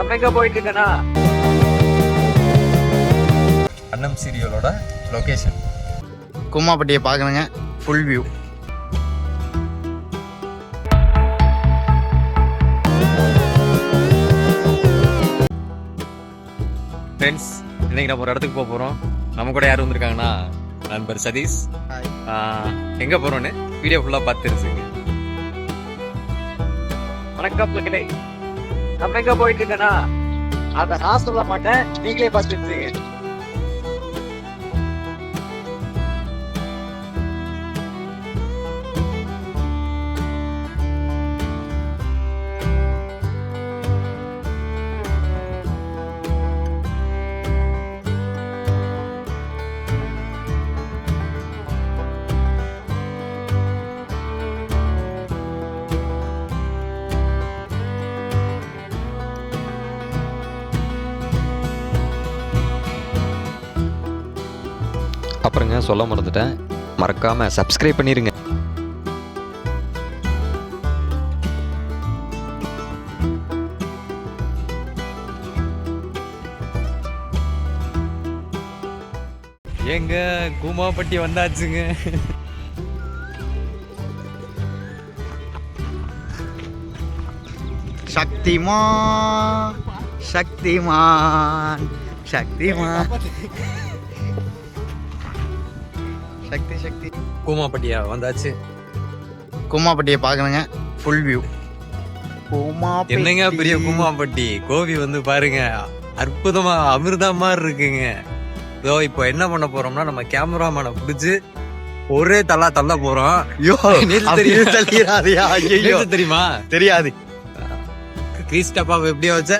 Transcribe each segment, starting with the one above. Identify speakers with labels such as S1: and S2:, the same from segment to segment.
S1: நம்ம எங்க போயிட்டு இருக்கேன்னா?
S2: அன்னம் சீரியலோட லொகேஷன்
S3: கும்மாப்பட்டியை பார்க்கணுங்க. ஃபுல் வியூ
S2: ஃப்ரெண்ட்ஸ் இன்னைக்கு நம்ம ஒரு இடத்துக்கு போக போகிறோம் நம்ம கூட யார் வந்திருக்காங்கன்னா நண்பர் சதீஷ். எங்க போறோம்னு வீடியோ ஃபுல்லாக பார்த்து தெரிஞ்சுங்க
S1: வணக்கம் மக்களே. நம்ம எங்க போயிட்டு இருக்கேன்னா அத நான் சொல்ல மாட்டேன் நீங்களே பார்த்துட்டு
S4: அப்புறங்க சொல்ல மறந்துட்டேன். மறக்காம சப்ஸ்கிரைப் பண்ணிருங்க.
S2: ஏங்க கூமாப்பட்டி வந்தாச்சுங்க.
S3: சக்திமான் சக்திமான் சக்திமான். சக்தி சக்தி.
S2: கூமாப்பட்டியா வந்தாச்சு.
S3: கும்மாப்பட்டியை பார்க்கணுங்க. ஃபுல் வியூ கும்மாப்பட்டி
S2: என்னங்க பெரிய கூமாப்பட்டி? கோவி வந்து பாருங்க அற்புதமா அமிர்தா மாதிரி இருக்குங்க. இதோ இப்போ என்ன பண்ண போறோம்னா நம்ம கேமராமேனை பிடிச்சு ஒரே தள்ளா தள்ள போறோம்.
S3: ஐயோ அப்படியே
S2: தெரியும்.
S3: தெரியாது.
S2: கிரீஸ் டப்பாவை எப்படியா வச்ச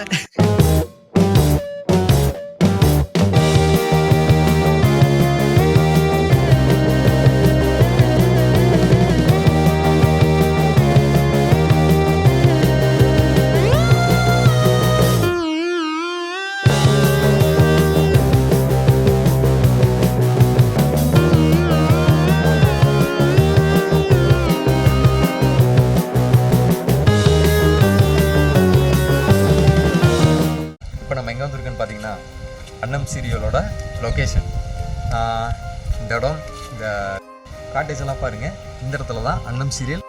S2: இருக்குன்னு பார்த்தீங்கன்னா அன்னம் சீரியலோட லொக்கேஷன் இந்த இடம் இந்த காட்டேஜ் எல்லாம் பாருங்க. இந்த இடத்துல தான் அன்னம் சீரியல்.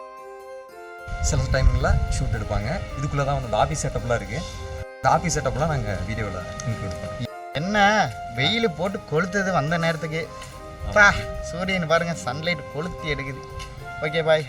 S2: சில டைமில் ஷூட் எடுப்பாங்க. இதுக்குள்ளே தான் வந்து இந்த ஆஃபீஸ் செட்டப்லாம் இருக்குது இந்த ஆஃபீஸ் செட்டப்லாம் நாங்கள் வீடியோவில் இன்க்ளூட் பண்ணுவோம்
S3: என்ன? வெயில் போட்டு கொளுத்துது வந்த நேரத்துக்கு. சூரியன் பாருங்க சன்லைட் கொளுத்தி எடுக்குது. ஓகே பாய்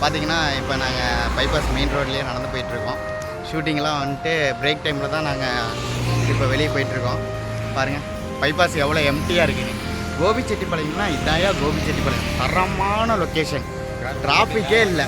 S3: பார்த்தீங்கன்னா இப்போ நாங்கள் பைபாஸ் மெயின் ரோட்லேயே நடந்து போயிட்டுருக்கோம். ஷூட்டிங்லாம் வந்துட்டு பிரேக் டைமில் தான் நாங்கள் இப்போ வெளியே போயிட்டுருக்கோம். பாருங்கள் பைபாஸ் எவ்வளோ எம்டியாக இருக்குது கோபிச்செட்டிப்பாளையம்னா இதாயா கோபிச்செட்டிப்பாளையம். தரமான லொக்கேஷன் டிராஃபிக்கே இல்லை.